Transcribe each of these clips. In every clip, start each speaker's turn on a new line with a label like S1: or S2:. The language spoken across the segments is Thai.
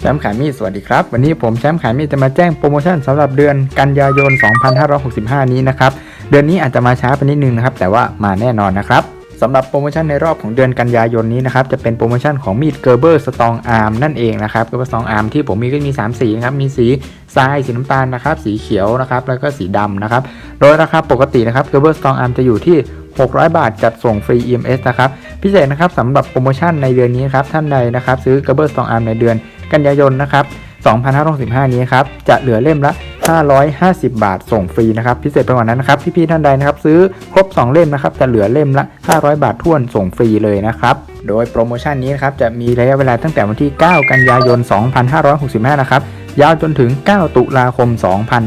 S1: แชมป์ขายมีดสวัสดีครับ วันนี้ผมแชมป์ขายมีดจะมาแจ้งโปรโมชั่นสำหรับเดือนกันยายน 2565 นี้นะครับ เดือนนี้อาจจะมาช้าไปนิดนึงนะครับ แต่ว่ามาแน่นอนนะครับสำหรับโปรโมชั่นในรอบของเดือนกันยายนนี้นะครับจะเป็นโปรโมชั่นของมีดเกอร์เบอร์สตองอาร์มนั่นเองนะครับเกอร์เบอร์สตองอาร์มที่ผมมีก็มี 3 สีนะครับมีสีทรายสีน้ำตาลนะครับสีเขียวนะครับแล้วก็สีดำนะครับโดยราคาปกตินะครับเกอร์เบอร์สตองอาร์มจะอยู่ที่ 600 บาทจัดส่งฟรี EMS นะครับพิเศษนะครับสำหรับโปรโมชั่นในเดือนนี้ครับท่านใดนะครับซื้อ g e r b e r Strong Arm ในเดือน กันยายนนะครับ2565 นี้ครับ จะเหลือเล่มละ 550 บาทส่งฟรีนะครับ พิเศษไปกว่านั้นนะครับ พี่ๆท่านใดนะครับ ซื้อครบ 2 เล่มนะครับ จะเหลือเล่มละ 500 บาทท่วนส่งฟรีเลยนะครับ โดยโปรโมชั่นนี้นะครับ จะมีระยะเวลาตั้งแต่วันที่ 9 กันยายน 2565 นะครับ ยาวจนถึง 9 ตุลาคม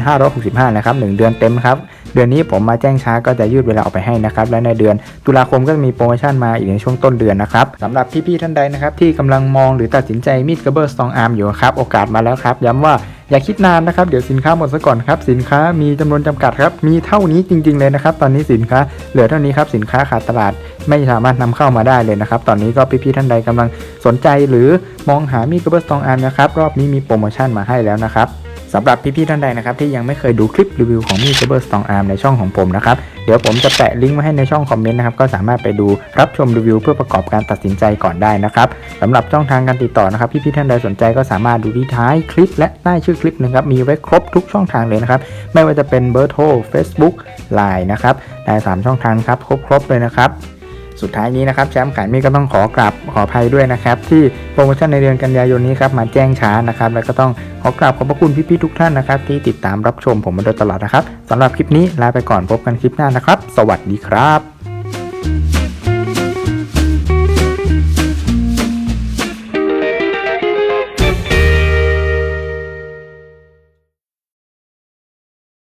S1: 2565 นะครับ 1 เดือนเต็มครับ เดือนนี้ผมมาแจ้งช้าก็จะยืดเวลาออกไปให้นะครับ และในเดือนตุลาคมก็จะมีโปรโมชั่นมาอีกในช่วงต้นเดือนนะครับสำหรับพี่ๆท่านใดนะครับที่กำลังมองหรือตัดสินใจมีดกระเบิร์สตองอาร์มอยู่ครับโอกาสมาแล้วครับ ย้ำว่าอย่าคิดนานนะครับเดี๋ยวสินค้าหมดซะก่อนครับสินค้ามีจำนวนจำกัดครับมีเท่านี้จริง ๆ เลยนะครับ ตอนนี้สินค้าเหลือเท่านี้ครับสินค้าขาดตลาดไม่สามารถนำเข้ามาได้เลยนะครับตอนนี้ก็พี่ๆท่านใดกำลังสนใจหรือมองหามีดกระเบิร์สตองอาร์มนะครับรอบนี้มีโปรโมชั่นมาให้แล้วนะครับ สำหรับพี่ๆท่านใดนะครับที่ยังไม่เคยดูคลิปรีวิวของมีดเซเบอร์สตองอาร์มในช่องของผมนะครับเดี๋ยวผมจะแปะลิงก์ไว้ให้ในช่องคอมเมนต์นะครับก็สามารถไปดูรับชมรีวิวเพื่อประกอบการตัดสินใจก่อนได้นะครับสำหรับช่องทางการติดต่อนะครับพี่ๆท่านใดสนใจก็สามารถดูที่ท้ายคลิป และใต้ชื่อคลิปนะครับมีไว้ครบทุกช่องทางเลยนะครับไม่ว่าจะเป็นเบอร์โทร Facebook Line นะครับในสามช่องทางครับครบๆเลยนะครับ สุดท้ายนี้นะครับแชมป์ขายมีก็ต้องขอกราบขออภัยด้วยนะครับ ที่โปรโมชั่นในเดือนกันยายนนี้ครับมาแจ้งช้านะครับ แล้วก็ต้องขอกราบขอบพระคุณพี่ๆทุกท่านนะครับ ที่ติดตามรับชมผมมาโดยตลอดนะครับสำหรับคลิปนี้ลาไปก่อนพบกันคลิปหน้านะครับ สวัสดีครับ